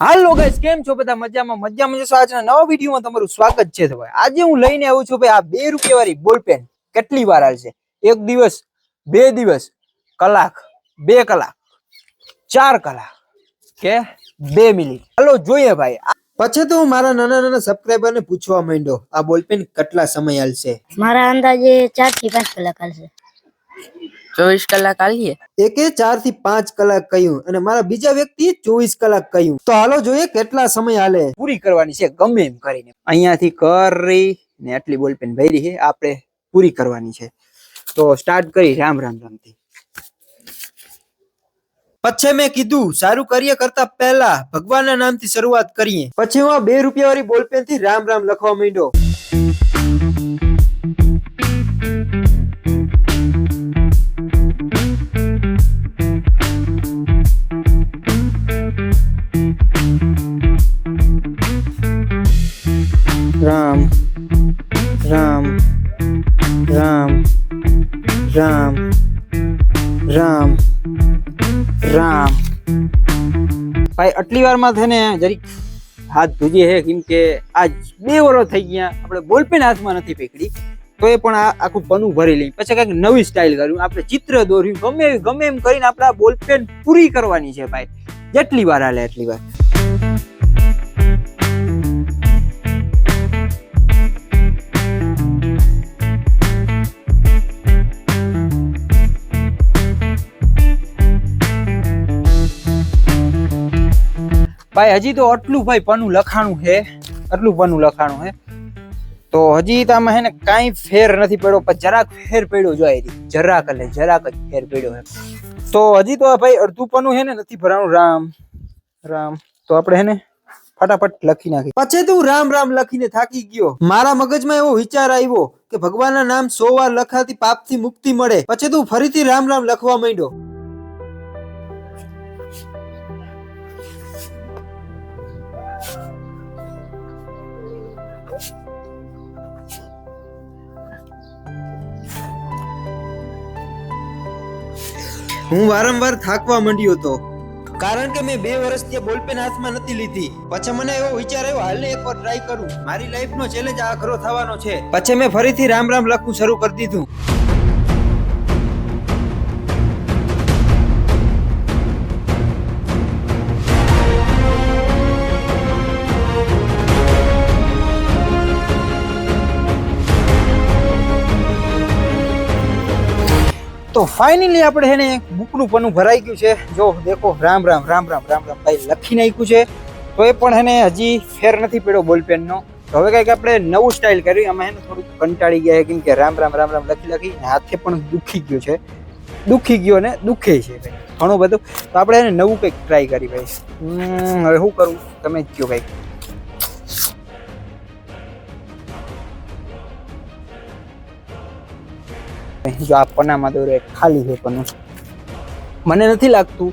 હાલો guys કેમ છો બધા? મજામાં મજામાં જશો આજના નવા વિડીયોમાં તમારું સ્વાગત છે તો ભાઈ આજે હું લઈને આવ્યો છું ભાઈ આ બે રૂપિયા વાળી બોલ પેન કેટલી વાર આવશે એક દિવસ બે દિવસ કલાક બે કલાક ચાર કલાક કે બે મિનિટ. હાલો જોઈએ ભાઈ. પછી તો હું મારા નાના નાના સબસ્ક્રાઈબર ને પૂછવા માંડ્યો આ બોલ પેન કેટલા સમય હાલશે મારા અંદાજે ચારથી પાંચ કલાક હાલશે ચોવીસ કલાક આલીએ. એકે ચારથી પાંચ કલાક કહ્યું અને મારા બીજા વ્યક્તિ ચોવીસ કલાક કહ્યું. તો હાલો જોઈએ કેટલા સમય હાલે. પૂરી કરવાની છે ગમે એમ કરીને. અહીંયાથી કરી ને આટલી બોલપેન ભરી છે આપણે પૂરી કરવાની છે. તો સ્ટાર્ટ કરી રામ રામ રામથી. પછી મેં કીધું સારું કાર્ય કરતા પહેલા ભગવાનના નામથી શરૂઆત કરીએ. પછી હું આ બે રૂપિયા વાળી બોલપેનથી રામ રામ લખવા માંડ્યો. ભાઈ છે ને જરીક હાથ ધૂજી છે, કેમ કે આજ બે વર્ષ થઈ ગયા, આપણે બોલપેન હાથમાં નથી પકડી. તો એ પણ આ આખું પનું ભરી લઈ પછી કંઈક નવી સ્ટાઇલ કર્યું. આપણે ચિત્ર દોર્યું, ગમે ગમે એમ કરીને આપણે આ બોલપેન પૂરી કરવાની છે ભાઈ. જેટલી વાર હાલે એટલી વાર. ભાઈ, હજી તો આટલું ભાઈ પનું લખાણું છે. આટલું પનું લખાણું છે. તો હજી તો આમાં હે ને કાંઈ ફેર નથી પડ્યો, પણ જરાક ફેર પડ્યો જો રી. જરાક એટલે જરાક જ ફેર પડ્યો છે. તો હજી તો ભાઈ અડધું પનું છે ને નથી ભરાણું. રામ રામ. તો આપણે હે ને ફટાફટ લખી નાખી પછી તું રામ રામ લખીને થાકી ગયો. મારા મગજમાં એવો વિચાર આવ્યો કે ભગવાનના નામ સો વાર લખાતી પાપથી મુક્તિ મળે. પછી તું ફરીથી રામ રામ લખવા માંડ્યો. હું વારંવાર થાકવા માંડ્યો હતો. કારણ કે મેં બે વર્ષથી બોલપેન હાથમાં નથી લીધી. પછી મને એવો વિચાર આવ્યો હાલને એકવાર ટ્રાય કરું. મારી લાઈફનો ચેલેન્જ આખરો થવાનો છે. પછી મેં ફરીથી રામ રામ લખવું શરૂ કરી દીધું. તો ફાઇનલી આપણે એને બુકનું પન્નું ભરાઈ ગયું છે. જો, દેખો, રામ રામ રામ રામ રામ રામ, ભાઈ લખી નાખ્યું છે. તો એ પણ એને હજી ફેર નથી પડ્યો બોલપેનનો. તો હવે કંઈક આપણે નવું સ્ટાઇલ કર્યું. એમાં એને થોડુંક કંટાળી ગયા કેમ કે રામ રામ રામ રામ લખી લખી હાથે પણ દુખી ગયો છે. દુખી ગયો ને દુખે છે ભાઈ. ઘણું બધું. તો આપણે એને નવું કંઈક ટ્રાય કરી ભાઈ. હવે શું કરું? તમે જ કહો કંઈક જો આ પનામાં દોરો ખાલી છે પનું મને નથી લાગતું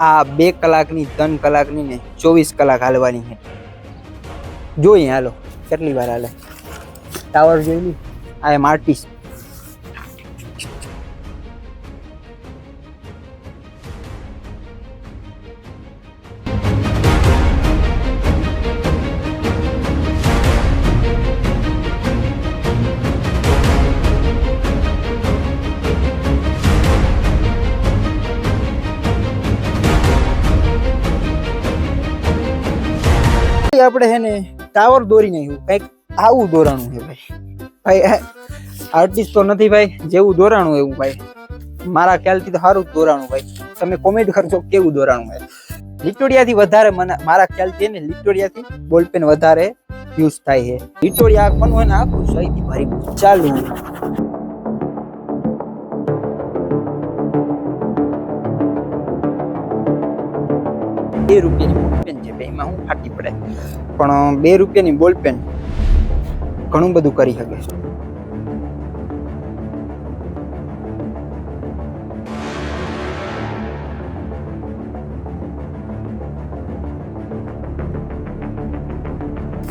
આ બે કલાકની, ત્રણ કલાકની ને ચોવીસ કલાક હાલવાની છે. જોઈએ હાલો, કેટલી વાર હાલે? ટાવર જોઈ લી. આ એમ આર્ટિસ્ટ આપણે હે ને ટાવર દોરી નાખ્યું કંઈક આવું દોરાણું છે ભાઈ. ભાઈ આર્ટિસ્ટ તો નથી ભાઈ, જેવું દોરાણું એવું ભાઈ. મારા ખ્યાલથી તો સારું દોરાણું ભાઈ. તમે કોમેન્ટ કરજો કેવું દોરાણું છે. લિટોડિયાથી વધારે મને, મારા ખ્યાલથી ને લિટોડિયાથી બોલપેન વધારે યુઝ થાય છે. લિટોડિયા આખવાનું હોય ને આખું સહીથી ભરી ચાલુ. બે રૂપિયાની બોલપેન છે, બે એમાં હું ફાટી પડે. પણ બે રૂપિયાની બોલપેન ઘણું બધું કરી શકે. છે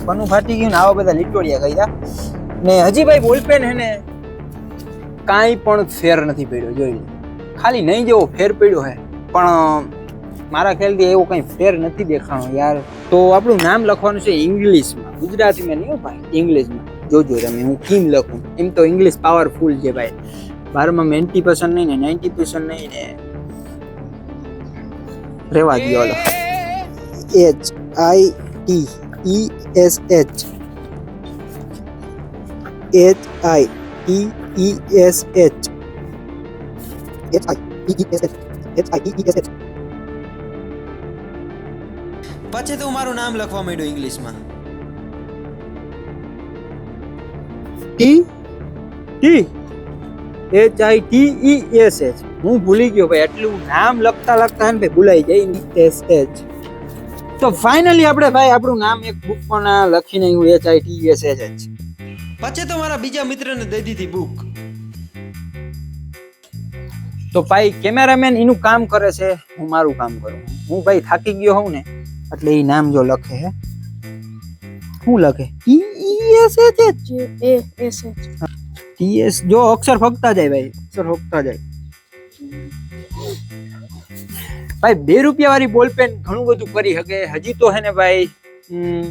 પનું ફાટી ગયું ને આવા બધા લીટોડિયા કર્યા. ને હજી ભાઈ બોલપેન હે ને કાંઈ પણ ફેર નથી પડ્યો, જોઈ ખાલી નહીં જેવો ફેર પડ્યો હે, પણ મારા ખ્યાલથી એવું કંઈ ફેર નથી દેખાણો યાર. તો આપણું નામ લખવાનું છે ઇંગ્લિશમાં. ગુજરાતીમાં નહીં ભાઈ, ઇંગ્લિશમાં. જોજો તમે, હું કેમ લખું. એમ તો ઇંગ્લિશ પાવરફુલ છે ભાઈ. બારમાં નાઇન્ટી પર્સન્ટ નહીં ને નાઇન્ટી પર્સન્ટ નહીં ને. રહેવા દો ઓલો H I T E S H H I T E S H H I T E S H H I T E S H પછી તું મારું નામ લખવા માંડ્યો ઇંગ્લિશમાં. T? T? H I T E S H હું ભૂલી ગયો ભાઈ એટલું નામ લખતા લખતા ને ભાઈ ભૂલાઈ જાય એસ એચ તો ફાઇનલી આપણે ભાઈ આપણું નામ એક બુકમાં લખીને હું H I T S H H પછી તો મારા બીજા મિત્રને દઈ દીધી બુક તો ભાઈ કેમેરામેન એનું કામ કરે છે હું મારું કામ કરું. હું ભાઈ થાકી ગયો હોઉં ને એટલે એ નામ જો લખે હે. શું લખે? ઈ એસ એચ જે એ એસ એચ ટીએસ જો અક્ષર ફગતા જાય ભાઈ અક્ષર ફગતા જાય. ભાઈ બે રૂપિયા વાળી બોલ પેન ઘણું બધું કરી શકે. હજી તો હે ને ભાઈ હમ,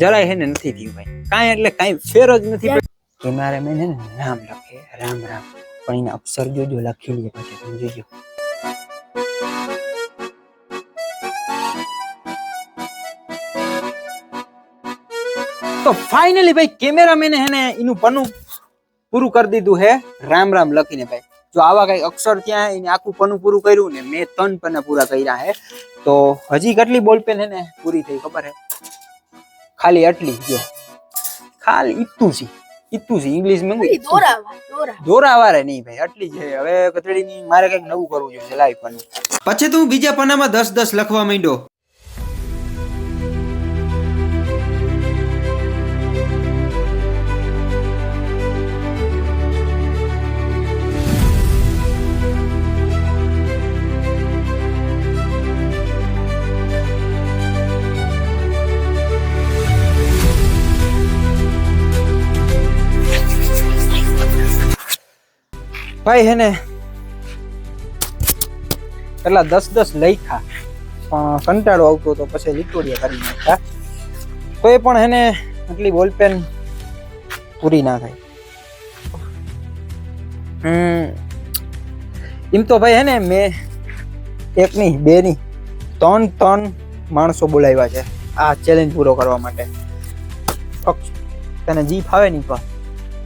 જરાય હે ને નથી થયું ભાઈ. કાંઈ એટલે કાંઈ ફેર જ નથી કેમેરામેન હે ને રામ લખે રામ રામ. પણ એના અક્ષર જોજો લખી લે પછી તમે જોજો તો ફાઇનલી ભાઈ કેમેરામેન હે એનું પન્નું પૂરું કરી દીધું હે. રામ રામ લખીને ભાઈ. જો આવા કઈ અક્ષર ત્યાં એને આખું પન્નું પૂરું કર્યું ને મેં ત્રણ પન્ના પૂરા કર્યા હે. તો હજી કેટલી બોલ પેન હે ને પૂરી થઈ ખબર હે? ખાલી આટલી જો ખાલી ઈતું છે. ઈતું છે ઇંગ્લિશમાં દોરા ભાઈ, દોરા દોરા વારે નહીં ભાઈ આટલી છે હવે કચડીની મારે કંઈક નવું કરવું જોઈએ લાઈફ પન્નું પછી તું બીજા પન્નામાં દસ દસ લખવા માંડ્યો. ભાઈ હે ને પેલા દસ દસ લખ્યા પણ કંટાળો આવતો તો પછી લીટોડિયા કરી નાખ્યા. કોઈ પણ હેને આટલી બોલપેન પૂરી ના થાય. હમ એમ તો ભાઈ હે ને મેં એક નહીં બે નહીં ત્રણ ત્રણ માણસો બોલાવ્યા છે આ ચેલેન્જ પૂરો કરવા માટે. તને જી ફાવે નહીં પણ.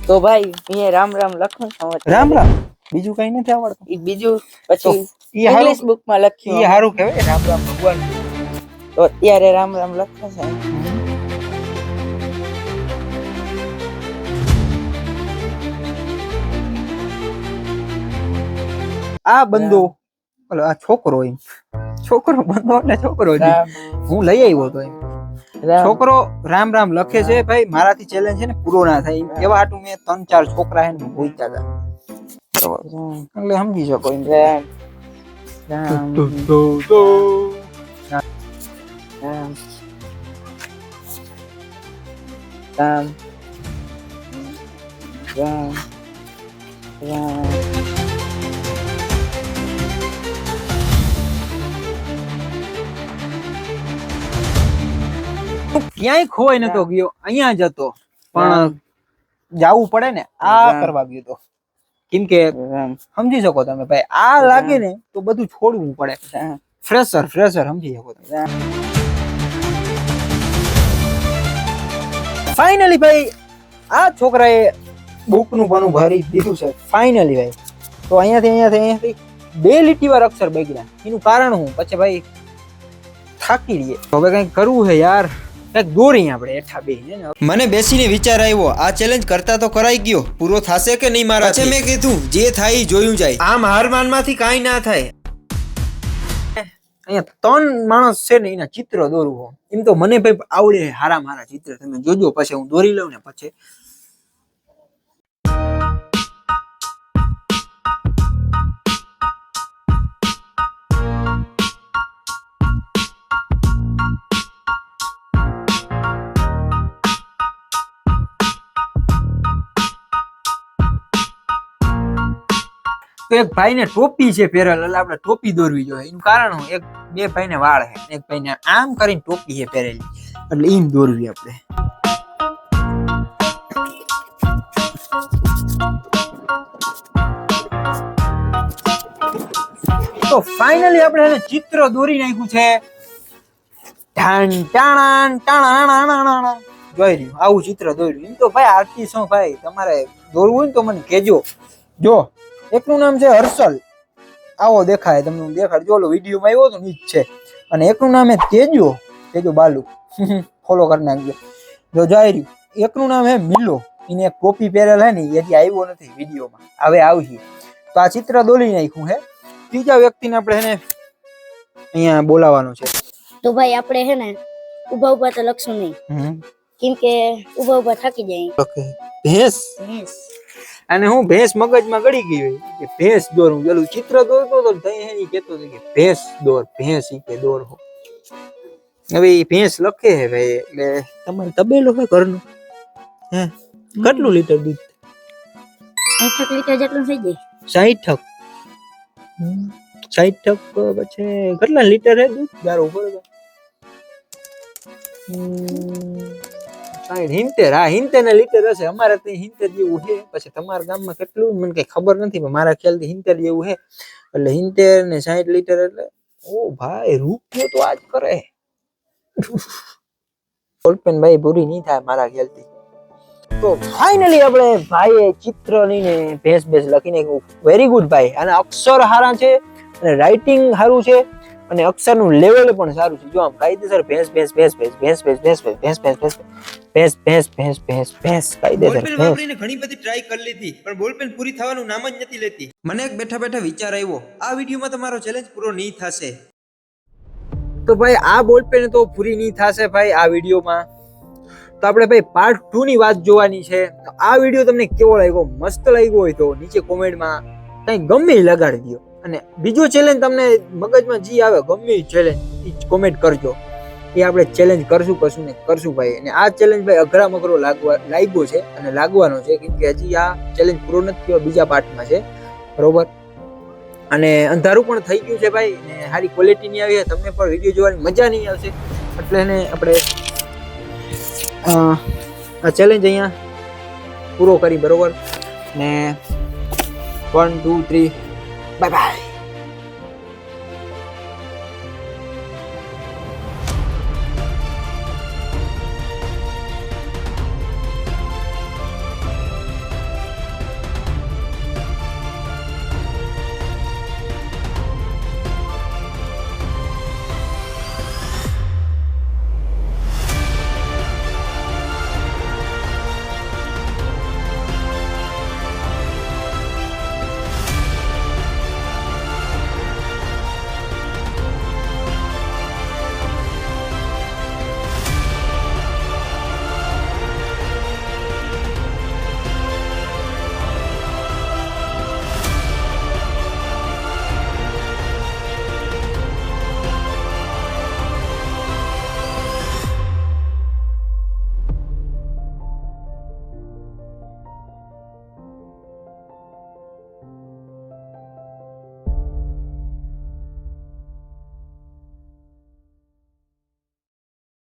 તો ભાઈ અહીંયા રામ રામ લખું રામ રામ. બીજું કઈ નથી આવડતું. બીજું પછી ઇંગ્લિશ બુકમાં લખ્યું હારું કહેવાય રામ રામ ભગવાન તો અત્યારે રામ રામ લખે છે. આ બંદો ઓલો આ છોકરો એમ. છોકરો બંદો એટલે છોકરો હું લઈ આવ્યો તો એમ. છોકરો રામ રામ લખે છે ભાઈ મારાથી ચેલેન્જ છે ને પૂરો ના થાય એવા હાટું મેં ત્રણ ચાર છોકરા હે ને ભૂલતા હતા રામ એટલે સમજી શકો એમ. રામ રામ રામ રામ રામ રામ ક્યાંય ખોવાય નતો ગયો અહીંયા જ હતો. પણ જાવું પડે ને આ કરવા ગયો તો. કેમ કે સમજી શકો તમે ભાઈ. આ લાગે ને તો બધું છોડવું પડે. ફ્રેશર ફ્રેશર સમજી શકો તમે. ફાઇનલી ભાઈ આ છોકરાએ બુકનું પણ ભરી દીધું છે. ફાઇનલી ભાઈ. તો અહીંયાથી અહીંયાથી અહીંયાથી બે લીટી વાર અક્ષર બગડ્યા. એનું કારણ હું પછી ભાઈ થાકી રહીએ તો હવે કંઈક કરવું છે યાર? કંઈક દોરી આપણે એઠા બે મને બેસીને વિચાર આવ્યો આ ચેલેન્જ કરતા તો કરાઈ ગયો. પૂરો થશે કે નહીં મારા છે મેં કીધું જે થાય જોયું જાય. આમ હાર માનમાંથી કાંઈ ના થાય. અહીંયા ત્રણ માણસ છે ને એના ચિત્ર દોરવું. એમ તો મને ભાઈ આવડે હારા મારા ચિત્ર. તમે જોજો પછી હું દોરી લઉં ને પછી. તો એક ભાઈને ટોપી છે પહેરેલ, એટલે આપણે ટોપી દોરવી જોઈએ. એનું કારણ હું એક, બે ભાઈને વાળ છે. એક ભાઈને આમ કરીને ટોપી છે પહેરેલી. એટલે એમ દોરવી આપણે. તો ફાઇનલી આપણે એને ચિત્ર દોરી નાખ્યું છે. ઢાણ, ટાણાણ ટાણાણાણાણાણા. જોઈ રહ્યું આવું ચિત્ર દોર્યું એમ તો ભાઈ આરતી શું ભાઈ તમારે દોરવું ને તો મને કહેજો જો એકનું નામ છે હર્ષલ. આવો દેખાય તમને દેખાડ જો વિડીયોમાં આવ્યો તો ને જ છે. અને એકનું નામ એ તેજો તેજો બાલુ. ફોલો કરી નાખજો. જો જોઈ રહ્યું એકનું નામ હે મિલો. એને એક કોપી પહેરેલ હે ને એથી આવ્યો નથી વિડીયોમાં. હવે આવશે. તો આ ચિત્ર દોલી નાખ્યું હે. ત્રીજા વ્યક્તિને આપણે એને અહીંયા બોલાવવાનો છે. તો ભાઈ આપણે હે ને ઊભા ઊભા તો લખશું નહીં. હમ. કેમ કે ઊભા ઊભા થાકી જાય. ઓકે. ભેંસ? ભેંસ. અને હું ભેંસ મગજમાં ગળી ગઈ હોય કે ભેંસ દોરું પેલું ચિત્ર દોરતો હતો ને તઈ એની કહેતો હતો કે ભેંસ દોર ભેંસ ઈ કે દોર હો. હવે ઈ ભેંસ લખે હે ભાઈ એટલે તમારે તબેલો હે ઘરનું? હે? કેટલું લીટર દૂધ? સાઠ લીટર જેટલું થઈ જાય. સાઠ સાઠ પછી કેટલા લીટર હે દૂધ? દારો બરોબર સાઠ હિંતેર હા હિંતેર ના લીટર હશે અમારે ત્યાં હિંતેર જેવું છે. પછી તમારા ગામમાં કેટલું, મને કઈ ખબર નથી, પણ મારા ખ્યાલથી હિંતેર જેવું છે. એટલે હિંતેર ને સાઈઠ લીટર એટલે, ઓ ભાઈ, રૂપિયો તો આજ કરે. બોલપેન ભાઈ પૂરી નહીં થાય મારા ખ્યાલથી. તો ફાઇનલી આપણે ભાઈએ ચિત્રની ને ભેસ ભેસ લખીને વેરી ગુડ ભાઈ. અને અક્ષર સારા છે, અને રાઇટિંગ સારું છે. અને અક્ષરનું લેવલ પણ સારું છે જો આમ કાયદેસર ભેંસ ભેંસ ભેંસ ભેંસ ભેંસ ભેંસ ભેંસ ભેંસ ભેંસ ભેંસ ભેંસ ભેંસ ભેંસ ભેંસ ભેંસ કાયદેસર ભેંસ વાપરીને ઘણી બધી ટ્રાય કરી લીધી પણ બોલપેન પૂરી થવાનું નામ જ નથી લેતી મને એક બેઠા બેઠા વિચાર આવ્યો આ વિડીયોમાં તમારો ચેલેન્જ પૂરો નહીં થશે તો ભાઈ આ બોલપેન તો પૂરી નહીં થશે ભાઈ આ વિડીયોમાં તો આપણે ભાઈ પાર્ટ ટુ ની વાત જોવાની છે તો આ વીડિયો તમને કેવો લાગ્યો મસ્ત લાગ્યો હોય તો નીચે કોમેન્ટમાં કંઈ ગમે લગાડી દો અને બીજો ચેલેન્જ તમને મગજમાં જે આવે, ગમે ચેલેન્જ એ કોમેન્ટ કરજો. એ આપણે ચેલેન્જ કરશું કરશું ને કરશું ભાઈ. અને આ ચેલેન્જ ભાઈ અઘરા મઘરો લાગવા, લાગ્યો છે અને લાગવાનો છે કેમ કે હજી આ ચેલેન્જ પૂરો નથી થયો, બીજા પાર્ટમાં છે. બરોબર? અને અંધારું પણ થઈ ગયું છે ભાઈ ને સારી ક્વોલિટી નહીં આવી તમને પણ વીડિયો જોવાની મજા નહીં આવશે. એટલે એને આપણે આ ચેલેન્જ અહીંયા પૂરો કરી, બરોબર? ને વન ટુ થ્રી 拜拜。